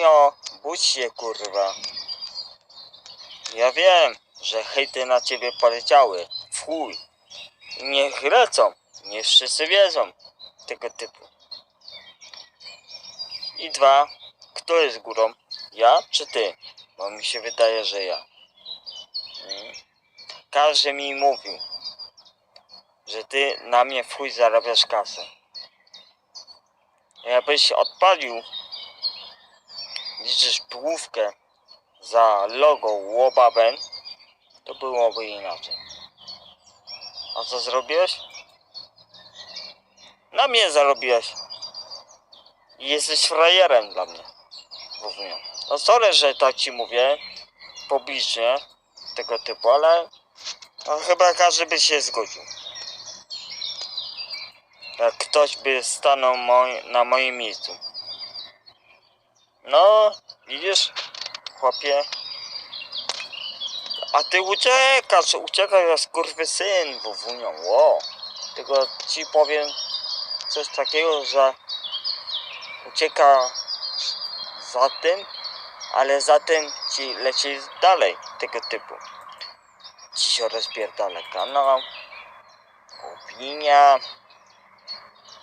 Wunio, budź się kurwa. Ja wiem, że hejty na ciebie poleciały. W Niech lecą. Nie wszyscy wiedzą. Tego typu. I dwa. Kto jest górą? Ja czy ty? Bo mi się wydaje, że ja. Mm. Każdy mi mówił, że ty na mnie w zarabiasz kasę. Jakbyś odpalił, liczysz połówkę za logo Łobaben, to byłoby inaczej. A co zrobiłeś? Na mnie zarobiłeś. I jesteś frajerem dla mnie. Wówniu. No sorry, że tak ci mówię publicznie tego typu, ale no, chyba każdy by się zgodził. Jak ktoś by stanął moj, na moim miejscu. No, widzisz, chłopie. A ty uciekasz, uciekasz jak skurwysyn, wówunią, ło. Tylko ci powiem coś takiego, że ucieka za tym, ale za tym ci leci dalej tego typu. Ci się rozpierdala kanał, opinia,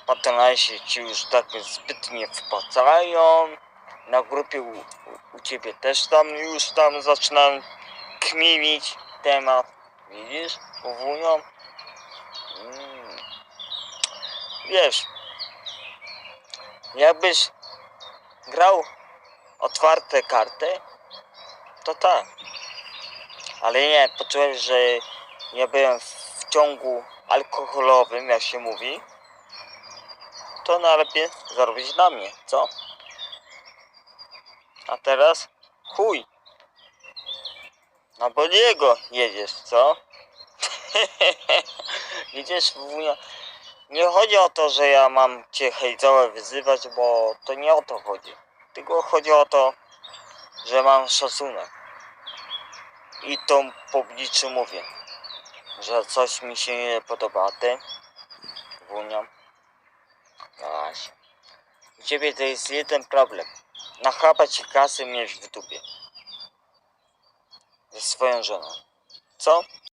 patronaci ci już tak zbytnie wpłacają, na grupie u, u, ciebie też tam już tam zaczynam kminić temat, widzisz, powunią. Mm. Wiesz, jakbyś grał otwarte karty, to tak. Ale nie, poczułeś, że ja byłem w ciągu alkoholowym, jak się mówi, to najlepiej zarobić na mnie, co? A teraz chuj. Na Boliego jedziesz, co? Widzisz, wuja, nie chodzi o to, że ja mam cię hejtowe wyzywać, bo to nie o to chodzi. Tylko chodzi o to, że mam szacunek. I to publicznie mówię, że coś mi się nie podoba, a ty, Wunia, no właśnie. U ciebie to jest jeden problem. Nachapać ci kasy mieć w dupie. Ze swoją żoną. Co?